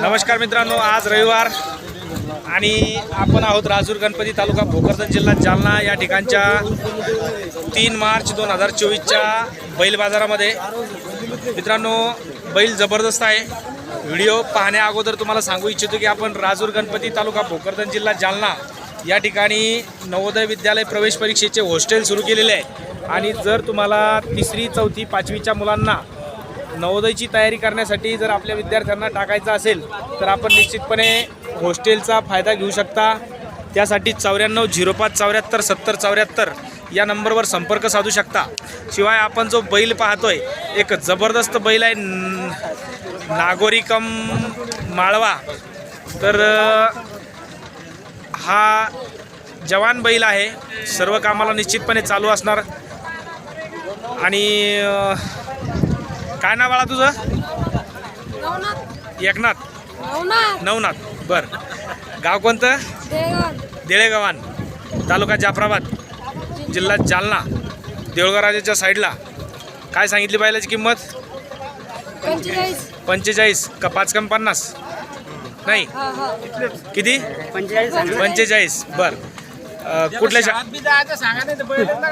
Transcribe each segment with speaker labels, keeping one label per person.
Speaker 1: नमस्कार मित्रांनो आज रविवार आणि आपण आहोत राजूर गणपती तालुका भोकरदन जिल्हा जालना या ठिकाणच्या तीन मार्च दोन हजार चोवीसच्या बैल बाजारामध्ये. मित्रांनो बैल जबरदस्त आहे. व्हिडिओ पाहण्या अगोदर तुम्हाला सांगू इच्छितो की आपण राजूर गणपती तालुका भोकरदन जिल्हा जालना या ठिकाणी नवोदय विद्यालय प्रवेश परीक्षेचे हॉस्टेल सुरू केलेले आहे. आणि जर तुम्हाला तिसरी चौथी पाचवीच्या मुलांना नवोदयची तयारी करण्यासाठी जर आपल्या विद्यार्थ्यांना टाकायचं असेल तर आपण निश्चितपणे हॉस्टेलचा फायदा घेऊ शकता. त्यासाठी चौऱ्याण्णव झिरो पाच चौऱ्याहत्तर सत्तर चौऱ्याहत्तर या नंबरवर संपर्क साधू शकता. शिवाय आपण जो बैल पाहतोय एक जबरदस्त बैल आहे न- नागोरिकम माळवा. तर हा जवान बैल आहे. सर्व कामाला निश्चितपणे चालू असणार. आणि काय नाव बाळा तुझं?
Speaker 2: नवनाथ.
Speaker 1: एकनाथ.
Speaker 2: नवनाथ.
Speaker 1: नवनाथ. बर. गाव कोणतं? देळेगव्हाण. तालुका जाफराबाद. जिल्हा जालना. देऊळगाव राजाच्या साईडला. काय सांगितली बैलाची किंमत?
Speaker 2: पंचेचाळीस.
Speaker 1: पंचेचाळीस. का पाच कम पन्नास? नाही. किती? पंचेचाळीस. बर. कुठल्या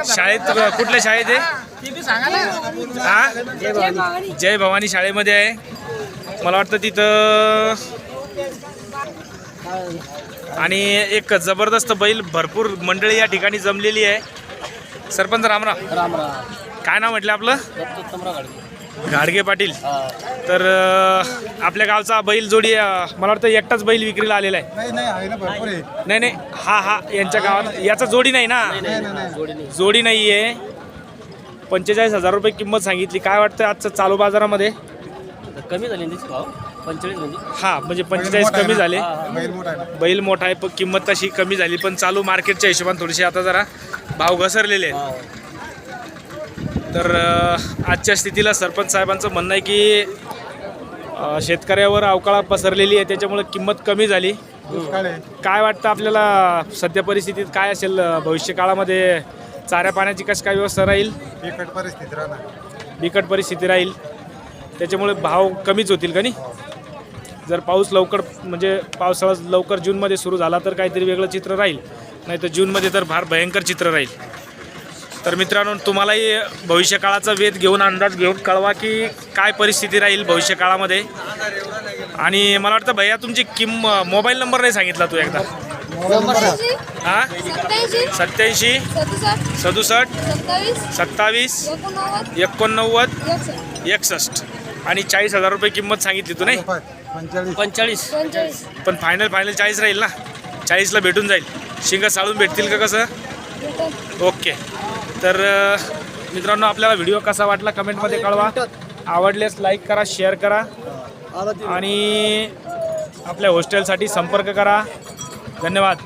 Speaker 1: शाळेत कुठल्या शाळेत आहे? हा?
Speaker 2: जय भवानी
Speaker 1: शाळेमध्ये आहे. मला वाटतं तिथं आणि एक जबरदस्त बैल भरपूर मंडळी या ठिकाणी जमलेली आहे. सरपंच रामराम.
Speaker 3: राम राम
Speaker 1: काय नाव म्हटलं आपलं? घाडगे पाटील. तर अं, आपल्या गावचा बैल जोडी अं, मला वाटतं एकटाच बैल विक्रीला आलेला आहे.
Speaker 4: नाही नाही आहे ना भरपूर आहे.
Speaker 1: नाही नाही हा हा यांच्या गावात याचा जोडी नाही ना?
Speaker 3: जोडी नाही
Speaker 1: जोडी नाही. आहे पंचेचाळीस हजार रुपये किंमत सांगितली. काय वाटतं आजचं चालू बाजारामध्ये?
Speaker 3: तर कमी झाली ना त्याची भाव? पंचेचाळीस म्हणजे?
Speaker 1: हा म्हणजे पंचेचाळीस कमी झाले.
Speaker 4: बैल मोठा आहे ना?
Speaker 1: बैल मोठा आहे पण किंमत तशी कमी झाली. पण चालू मार्केटच्या हिशोबाने थोडीशी आता जरा भाव घसरलेले आहेत. तर आजच्या स्थितीला सरपंच साहेबांचं म्हणणं आहे की शेतकऱ्यावर अवकाळा पसरलेली आहे त्याच्यामुळे किंमत कमी झाली. काय वाटतं आपल्याला सध्या परिस्थितीत? काय असेल भविष्य काळामध्ये? चाऱ्या पाण्याची कशी काय व्यवस्था राहील?
Speaker 4: बिकट परिस्थिती राहणार.
Speaker 1: बिकट परिस्थिती राहील. त्याच्यामुळे भाव कमीच होतील का नाही? जर पाऊस लवकर म्हणजे पावसाळा लवकर जूनमध्ये सुरू झाला तर काहीतरी वेगळं चित्र राहील. नाही तर जूनमध्ये तर फार भयंकर चित्र राहील. तर मित्रांनो तुम्हालाही भविष्य काळाचा वेध घेऊन अंदाज घेऊन कळवा की काय परिस्थिती राहील भविष्य काळामध्ये आणि मला वाटतं भैया तुमची किंम मोबाईल नंबर नाही सांगितला तू एकदा. हां?
Speaker 2: सत्याऐंशी सदुसष्ट? सत्तावीस? एकोणनव्वद? एकसष्ट?
Speaker 1: आणि चाळीस हजार रुपये किंमत सांगितली तू नाही?
Speaker 4: पंचेचाळीस.
Speaker 1: पण फायनल फायनल चाळीस राहील ना? चाळीसला भेटून जाईल. शिंग साळून भेटतील का कसं? ओके. तर मित्रांनो आपल्याला व्हिडिओ कसा वाटला कमेंटमध्ये कळवा. आवडल्यास लाईक करा शेअर करा. आणि आपल्या हॉस्टेलसाठी संपर्क करा. धन्यवाद.